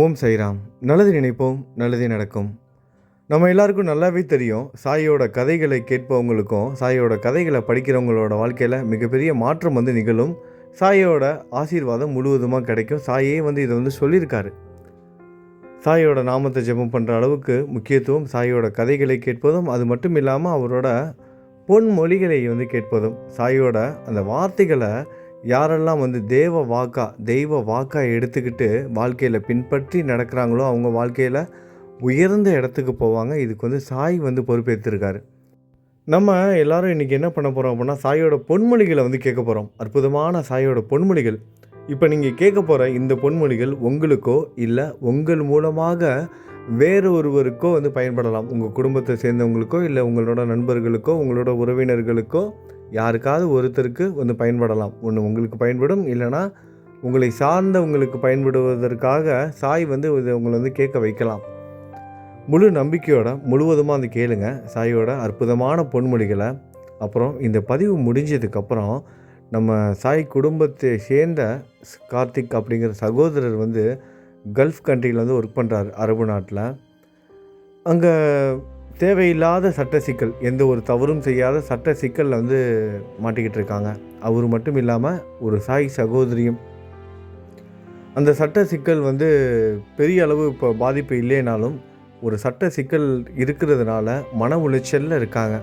ஓம் சைராம். நல்லது நினைப்போம் நல்லதே நடக்கும். நம்ம எல்லாருக்கும் நல்லாவே தெரியும் சாயோட கதைகளை கேட்பவங்களுக்கும் சாயோட கதைகளை படிக்கிறவங்களோட வாழ்க்கையில் மிகப்பெரிய மாற்றம் வந்து நிகழும். சாயோட ஆசீர்வாதம் முழுவதுமாக கிடைக்கும். சாயே வந்து இதை வந்து சொல்லியிருக்காரு. சாயோட நாமத்தை ஜெபம் பண்ணுற அளவுக்கு முக்கியத்துவம் சாயோட கதைகளை கேட்பதும் அது மட்டும் இல்லாமல் அவரோட பொன்மொழிகளை வந்து கேட்பதும். சாயோட அந்த வார்த்தைகளை யாரெல்லாம் வந்து தேவ வாக்கா தெய்வ வாக்கா எடுத்துக்கிட்டு வாழ்க்கையில் பின்பற்றி நடக்கிறாங்களோ அவங்க வாழ்க்கையில் உயர்ந்த இடத்துக்கு போவாங்க. இதுக்கு வந்து சாய் வந்து பொறுப்பேற்றிருக்காரு நம்ம எல்லாரும் இன்றைக்கி என்ன பண்ண போகிறோம் அப்படின்னா சாயோட பொன்மொழிகளை வந்து கேட்க போகிறோம் அற்புதமான சாயோட பொன்மொழிகள். இப்போ நீங்கள் கேட்க போகிற இந்த பொன்மொழிகள் உங்களுக்கோ இல்லை உங்கள் மூலமாக வேறு ஒருவருக்கோ வந்து பயன்படலாம். உங்கள் குடும்பத்தை சேர்ந்தவங்களுக்கோ இல்லை உங்களோட நண்பர்களுக்கோ உங்களோட உறவினர்களுக்கோ யாருக்காவது ஒருத்தருக்கு வந்து பயன்படலாம். ஒன்று உங்களுக்கு பயன்படும் இல்லைன்னா உங்களை சார்ந்த உங்களுக்கு பயன்படுவதற்காக சாய் வந்து இதை உங்களை வந்து கேட்க வைக்கலாம். முழு நம்பிக்கையோட முழுவதுமாக வந்து கேளுங்க. சாயோட அற்புதமான பொன்மொழிகளை. அப்புறம் இந்த பதிவு முடிஞ்சதுக்கப்புறம் நம்ம சாய் குடும்பத்தை சேர்ந்த ஸ்- கார்த்திக் அப்படிங்கிற சகோதரர் வந்து கல்ஃப் கண்ட்ரியில் வந்து ஒர்க் பண்ணுறாரு அரபு நாட்டில். அங்கே தேவையில்லாத சட்ட சிக்கல் எந்த ஒரு தவறும் செய்யாத சட்ட சிக்கலில் வந்து மாட்டிக்கிட்டு இருக்காங்க. அவர் மட்டும் இல்லாமல் ஒரு சாய் சகோதரியும். அந்த சட்ட சிக்கல் வந்து பெரிய அளவு இப்போ பாதிப்பு இல்லைனாலும் ஒரு சட்ட சிக்கல் இருக்கிறதுனால மன உளைச்சலில் இருக்காங்க.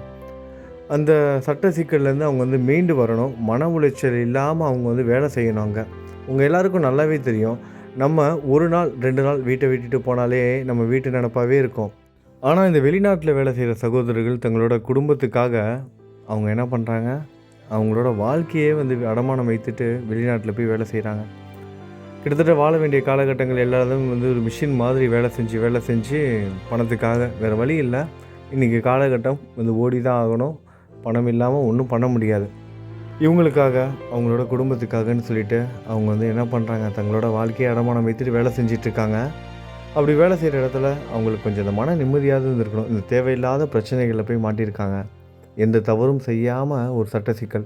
அந்த சட்ட சிக்கல்லேருந்து அவங்க வந்து மீண்டு வரணும். மன உளைச்சல் இல்லாமல் அவங்க வந்து வேலை செய்யணும் அங்கே. உங்கள் எல்லாருக்கும் நல்லாவே தெரியும். நம்ம ஒரு நாள் ரெண்டு நாள் வீட்டை விட்டுட்டு போனாலே நம்ம வீட்டு நினப்பாவே இருக்கும். ஆனால் இந்த வெளிநாட்டில் வேலை செய்கிற சகோதரர்கள் தங்களோட குடும்பத்துக்காக அவங்க என்ன பண்ணுறாங்க அவங்களோட வாழ்க்கையே வந்து அடமானம் வைத்துட்டு வெளிநாட்டில் போய் வேலை செய்கிறாங்க கிட்டத்தட்ட வாழ வேண்டிய காலகட்டங்கள் எல்லாரும் வந்து ஒரு மிஷின் மாதிரி வேலை செஞ்சு வேலை செஞ்சு பணத்துக்காக. வேறு வழி இல்லை. இன்றைக்கி காலகட்டம் வந்து ஓடி தான் ஆகணும். பணம் இல்லாமல் ஒன்றும் பண்ண முடியாது. இவங்களுக்காக அவங்களோட குடும்பத்துக்காகன்னு சொல்லிட்டு அவங்க வந்து என்ன பண்ணுறாங்க தங்களோட வாழ்க்கையை அடமானம் வைத்துட்டு வேலை செஞ்சிட்ருக்காங்க அப்படி வேலை செய்கிற இடத்துல அவங்களுக்கு கொஞ்சம் இந்த மன நிம்மதியாவது இருந்திருக்கணும். இந்த தேவையில்லாத பிரச்சனைகளில் போய் மாட்டியிருக்காங்க. எந்த தவறும் செய்யாமல் ஒரு சட்ட சிக்கல்.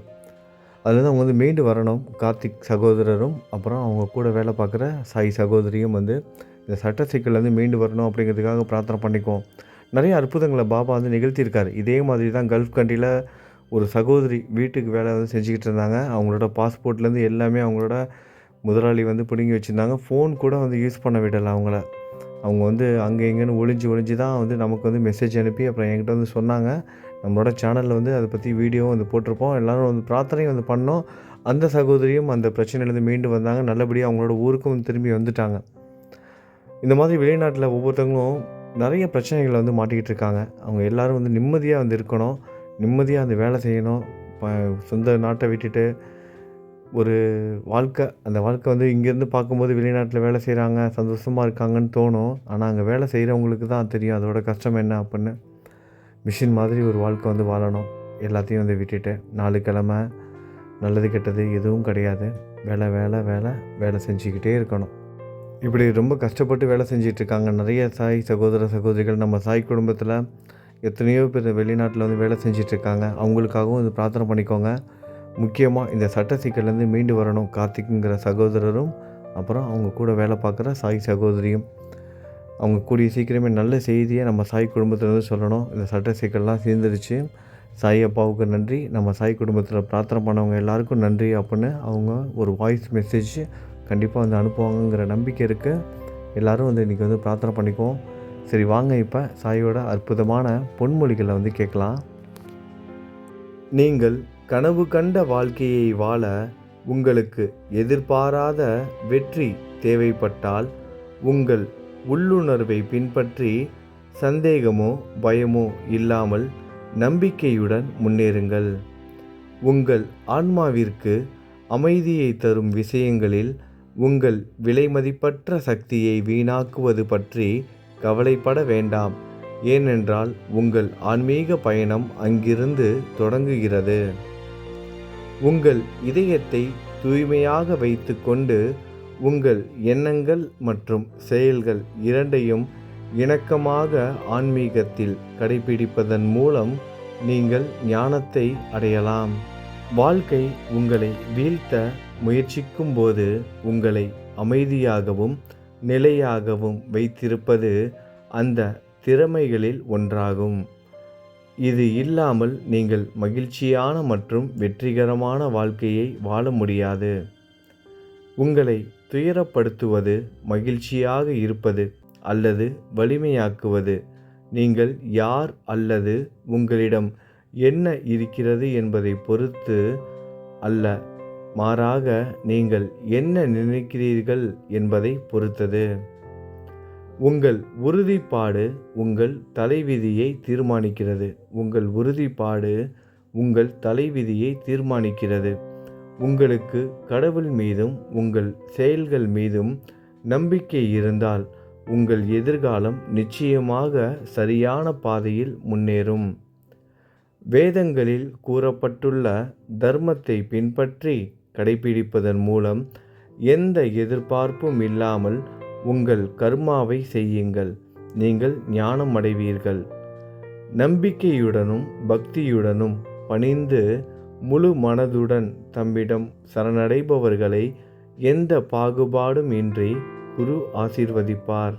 அதுலேருந்து அவங்க வந்து மீண்டு வரணும். கார்த்திக் சகோதரரும் அப்புறம் அவங்க கூட வேலை பார்க்குற சாய் சகோதரியும் வந்து இந்த சட்ட சிக்கல்லேருந்து மீண்டு வரணும் அப்படிங்கிறதுக்காக பிரார்த்தனை பண்ணிக்குவோம். நிறைய அற்புதங்களை பாபா வந்து நிகழ்த்தியிருக்காரு. இதே மாதிரி தான் கல்ஃப் கண்ட்ரியில் ஒரு சகோதரி வீட்டுக்கு வேலை வந்து செஞ்சுக்கிட்டு இருந்தாங்க. அவங்களோட பாஸ்போர்ட்லேருந்து எல்லாமே அவங்களோட முதலாளி வந்து பிடுங்கி வச்சுருந்தாங்க. ஃபோன் கூட வந்து யூஸ் பண்ண விடலை அவங்கள. அவங்க வந்து அங்கே எங்கேன்னு ஒளிஞ்சு ஒளிஞ்சு தான் வந்து நமக்கு வந்து மெசேஜ் அனுப்பி அப்புறம் என்கிட்ட வந்து சொன்னாங்க. நம்மளோட சேனலில் வந்து அதை பற்றி வீடியோவும் வந்து போட்டிருப்போம். எல்லோரும் வந்து பிரார்த்தனையும் வந்து பண்ணோம். அந்த சகோதரியும் அந்த பிரச்சனையிலேருந்து மீண்டு வந்தாங்க. நல்லபடியாக அவங்களோட ஊருக்கும் வந்து திரும்பி வந்துட்டாங்க. இந்த மாதிரி வெளிநாட்டில் ஒவ்வொருத்தவங்களும் நிறைய பிரச்சனைகளை வந்து மாட்டிக்கிட்டு இருக்காங்க. அவங்க எல்லாரும் வந்து நிம்மதியாக வந்து இருக்கணும். நிம்மதியாக அந்த வேலை செய்யணும். சொந்த நாட்டை விட்டுட்டு ஒரு வாழ்க்கை அந்த வாழ்க்கை வந்து இங்கேருந்து பார்க்கும்போது வெளிநாட்டில் வேலை செய்கிறாங்க சந்தோஷமாக இருக்காங்கன்னு தோணும். ஆனால் அங்கே வேலை செய்கிறவங்களுக்கு தான் தெரியும் அதோட கஷ்டம் என்ன அப்படின்னு. மிஷின் மாதிரி ஒரு வாழ்க்கை வந்து வாழணும். எல்லாத்தையும் வந்து விட்டுட்டு நாலு கிழமை நல்லது கெட்டது எதுவும் கிடையாது. வேலை வேலை வேலை வேலை செஞ்சுக்கிட்டே இருக்கணும். இப்படி ரொம்ப கஷ்டப்பட்டு வேலை செஞ்சிகிட்ருக்காங்க நிறைய சாய் சகோதர சகோதரிகள். நம்ம சாய் குடும்பத்தில் எத்தனையோ பேர் வெளிநாட்டில் வந்து வேலை செஞ்சிகிட்ருக்காங்க அவங்களுக்காகவும் வந்து பிரார்த்தனை பண்ணிக்கோங்க. முக்கியமாக இந்த சட்ட சிக்கல்லேருந்து மீண்டு வரணும் கார்த்திக்குங்கிற சகோதரரும் அப்புறம் அவங்க கூட வேலை பார்க்குற சாய் சகோதரியும். அவங்க கூடிய சீக்கிரமே நல்ல செய்தியை நம்ம சாய் குடும்பத்திலேருந்து சொல்லணும். இந்த சட்ட சிக்கல்லாம் சேர்ந்துருச்சு சாய் அப்பாவுக்கு நன்றி. நம்ம சாய் குடும்பத்தில் பிரார்த்தனை பண்ணவங்க எல்லாருக்கும் நன்றி அப்படின்னு அவங்க ஒரு வாய்ஸ் மெசேஜ் கண்டிப்பாக வந்து அனுப்புவாங்கங்கிற நம்பிக்கை இருக்குது எல்லோரும் வந்து இன்றைக்கி வந்து பிரார்த்தனை பண்ணிக்குவோம். சரி வாங்க இப்போ சாயோட அற்புதமான பொன்மொழிகளை வந்து கேட்கலாம். நீங்கள் கனவு கண்ட வாழ்க்கையை வாழ உங்களுக்கு எதிர்பாராத வெற்றி தேவைப்பட்டால் உங்கள் உள்ளுணர்வை பின்பற்றி சந்தேகமோ பயமோ இல்லாமல் நம்பிக்கையுடன் முன்னேறுங்கள். உங்கள் ஆன்மாவிற்கு அமைதியை தரும் விஷயங்களில் உங்கள் விலைமதிப்பற்ற சக்தியை வீணாக்குவது பற்றி கவலைப்பட வேண்டாம். ஏனென்றால் உங்கள் ஆன்மீக பயணம் அங்கிருந்து தொடங்குகிறது. உங்கள் இதயத்தை தூய்மையாக வைத்துக்கொண்டு உங்கள் எண்ணங்கள் மற்றும் செயல்கள் இரண்டையும் இணக்கமாக ஆன்மீகத்தில் கடைபிடிப்பதன் மூலம் நீங்கள் ஞானத்தை அடையலாம். வாழ்க்கை உங்களை வீழ்த்த முயற்சிக்கும்போது உங்களை அமைதியாகவும் நிலையாகவும் வைத்திருப்பது அந்த திறமைகளில் ஒன்றாகும். இது இல்லாமல் நீங்கள் மகிழ்ச்சியான மற்றும் வெற்றிகரமான வாழ்க்கையை வாழ முடியாது. உங்களை துயரப்படுத்துவது மகிழ்ச்சியாக இருப்பது அல்லது வலிமையாக்குவது நீங்கள் யார் அல்லது உங்களிடம் என்ன இருக்கிறது என்பதை பொறுத்து அல்ல. மாறாக நீங்கள் என்ன நினைக்கிறீர்கள் என்பதை பொறுத்தது. உங்கள் உறுதிப்பாடு உங்கள் தலைவிதியை தீர்மானிக்கிறது. உங்கள் உறுதிப்பாடு உங்கள் தலைவிதியை தீர்மானிக்கிறது. உங்களுக்கு கடவுள் மீதும் உங்கள் செயல்கள் மீதும் நம்பிக்கை இருந்தால் உங்கள் எதிர்காலம் நிச்சயமாக சரியான பாதையில் முன்னேறும். வேதங்களில் கூறப்பட்டுள்ள தர்மத்தை பின்பற்றி கடைபிடிப்பதன் மூலம் எந்த எதிர்பார்ப்பும் இல்லாமல் உங்கள் கர்மாவை செய்யுங்கள். நீங்கள் ஞானம் அடைவீர்கள். நம்பிக்கையுடனும் பக்தியுடனும் பணிந்து முழு மனதுடன் தம்மிடம் சரணடைபவர்களை எந்த பாகுபாடும் இன்றி குரு ஆசீர்வதிப்பார்.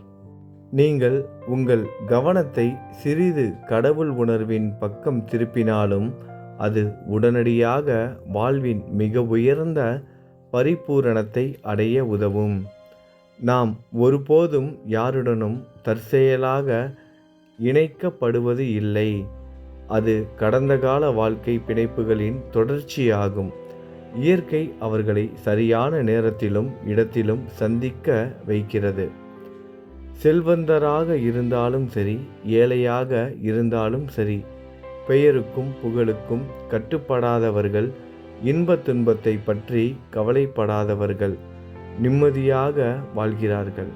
நீங்கள் உங்கள் கவனத்தை சிறிது கடவுள் உணர்வின் பக்கம் திருப்பினாலும் அது உடனடியாக வாழ்வின் மிக உயர்ந்த பரிபூரணத்தை அடைய உதவும். நாம் ஒருபோதும் யாருடனும் தற்செயலாக இணைக்கப்படுவது இல்லை. அது கடந்த கால வாழ்க்கை பிணைப்புகளின் தொடர்ச்சியாகும். இயற்கை அவர்களை சரியான நேரத்திலும் இடத்திலும் சந்திக்க வைக்கிறது. செல்வந்தராக இருந்தாலும் சரி ஏழையாக இருந்தாலும் சரி பெயருக்கும் புகழுக்கும் கட்டுப்படாதவர்கள் இன்ப துன்பத்தை பற்றி கவலைப்படாதவர்கள் நிம்மதியாக வாழ்கிறார்கள்.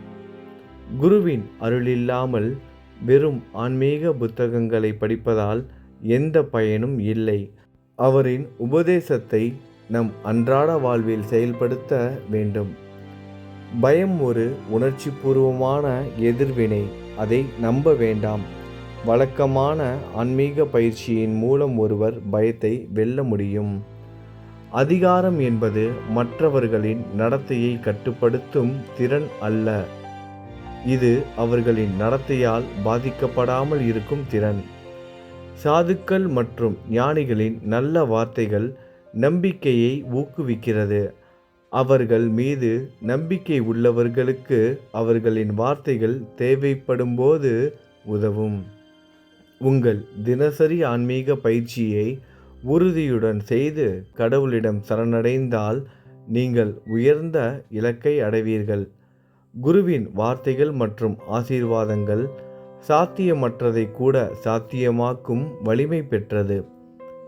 குருவின் அருளில்லாமல் வெறும் ஆன்மீக புத்தகங்களை படிப்பதால் எந்த பயனும் இல்லை. அவரின் உபதேசத்தை நம் அன்றாட வாழ்வில் செயல்படுத்த வேண்டும். பயம் ஒரு உணர்ச்சிபூர்வமான எதிர்வினை அதை நம்ப வேண்டாம். வழக்கமான ஆன்மீக பயிற்சியின் மூலம் ஒருவர் பயத்தை வெல்ல முடியும். அதிகாரம் என்பது மற்றவர்களின் நடத்தையை கட்டுப்படுத்தும் திறன் அல்ல. இது அவர்களின் நடத்தையால் பாதிக்கப்படாமல் இருக்கும் திறன். சாதுக்கள் மற்றும் ஞானிகளின் நல்ல வார்த்தைகள் நம்பிக்கையை ஊக்குவிக்கிறது. அவர்கள் மீது நம்பிக்கை உள்ளவர்களுக்கு அவர்களின் வார்த்தைகள் தேவைப்படும்போது உதவும். உங்கள் தினசரி ஆன்மீக பயிற்சியை உறுதியுடன் செய்து கடவுளிடம் சரணடைந்தால் நீங்கள் உயர்ந்த இலக்கை அடைவீர்கள். குருவின் வார்த்தைகள் மற்றும் ஆசீர்வாதங்கள் சாத்தியமற்றதை கூட சாத்தியமாக்கும் வலிமை பெற்றது.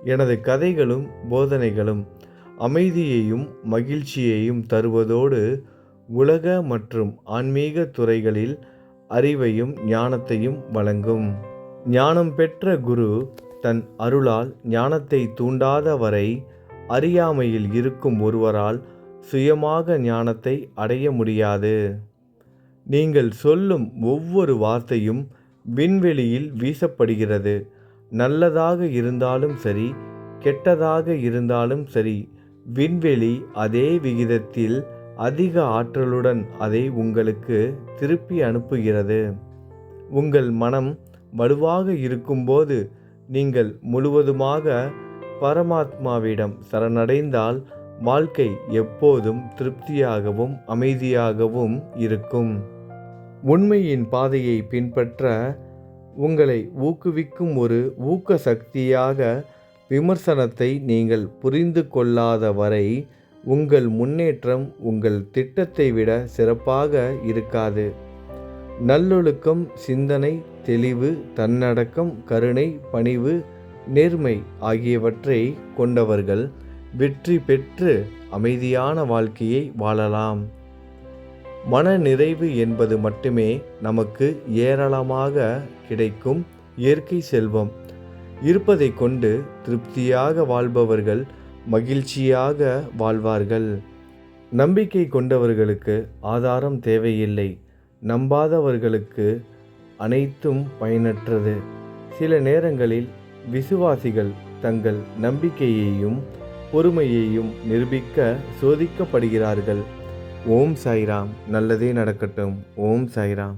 எனது கதைகளும் போதனைகளும் அமைதியையும் மகிழ்ச்சியையும் தருவதோடு உலக மற்றும் ஆன்மீக துறைகளில் அறிவையும் ஞானத்தையும் வழங்கும். ஞானம் பெற்ற குரு தன் அருளால் ஞானத்தை தூண்டாத வரை அறியாமையில் இருக்கும் ஒருவரால் சுயமாக ஞானத்தை அடைய முடியாது. நீங்கள் சொல்லும் ஒவ்வொரு வார்த்தையும் விண்வெளியில் வீசப்படுகிறது. நல்லதாக இருந்தாலும் சரி கெட்டதாக இருந்தாலும் சரி விண்வெளி அதே விகிதத்தில் அதிக ஆற்றலுடன் அதை உங்களுக்கு திருப்பி அனுப்புகிறது. உங்கள் மனம் வலுவாக இருக்கும்போது நீங்கள் முழுவதுமாக பரமாத்மாவிடம் சரணடைந்தால் வாழ்க்கை எப்போதும் திருப்தியாகவும் அமைதியாகவும் இருக்கும். உண்மையின் பாதையை பின்பற்ற உங்களை ஊக்குவிக்கும் ஒரு ஊக்க சக்தியாக விமர்சனத்தை நீங்கள் புரிந்து கொள்ளாத வரை உங்கள் முன்னேற்றம் உங்கள் திட்டத்தை விட சிறப்பாக இருக்காது. நல்லொழுக்கம் சிந்தனை தெளிவு தன்னடக்கம் கருணை பணிவு நேர்மை ஆகியவற்றை கொண்டவர்கள் வெற்றி பெற்று அமைதியான வாழ்க்கையை வாழலாம். மன நிறைவு என்பது மட்டுமே நமக்கு ஏராளமாக கிடைக்கும் இயற்கை செல்வம். இருப்பதை கொண்டு திருப்தியாக வாழ்பவர்கள் மகிழ்ச்சியாக வாழ்வார்கள். நம்பிக்கை கொண்டவர்களுக்கு ஆதாரம் தேவையில்லை. நம்பாதவர்களுக்கு அனைத்தும் பயனற்றது. சில நேரங்களில் விசுவாசிகள் தங்கள் நம்பிக்கையையும் பொறுமையையும் நிரூபிக்க சோதிக்கப்படுகிறார்கள். ஓம் சாய்ராம். நல்லதே நடக்கட்டும். ஓம் சாய்ராம்.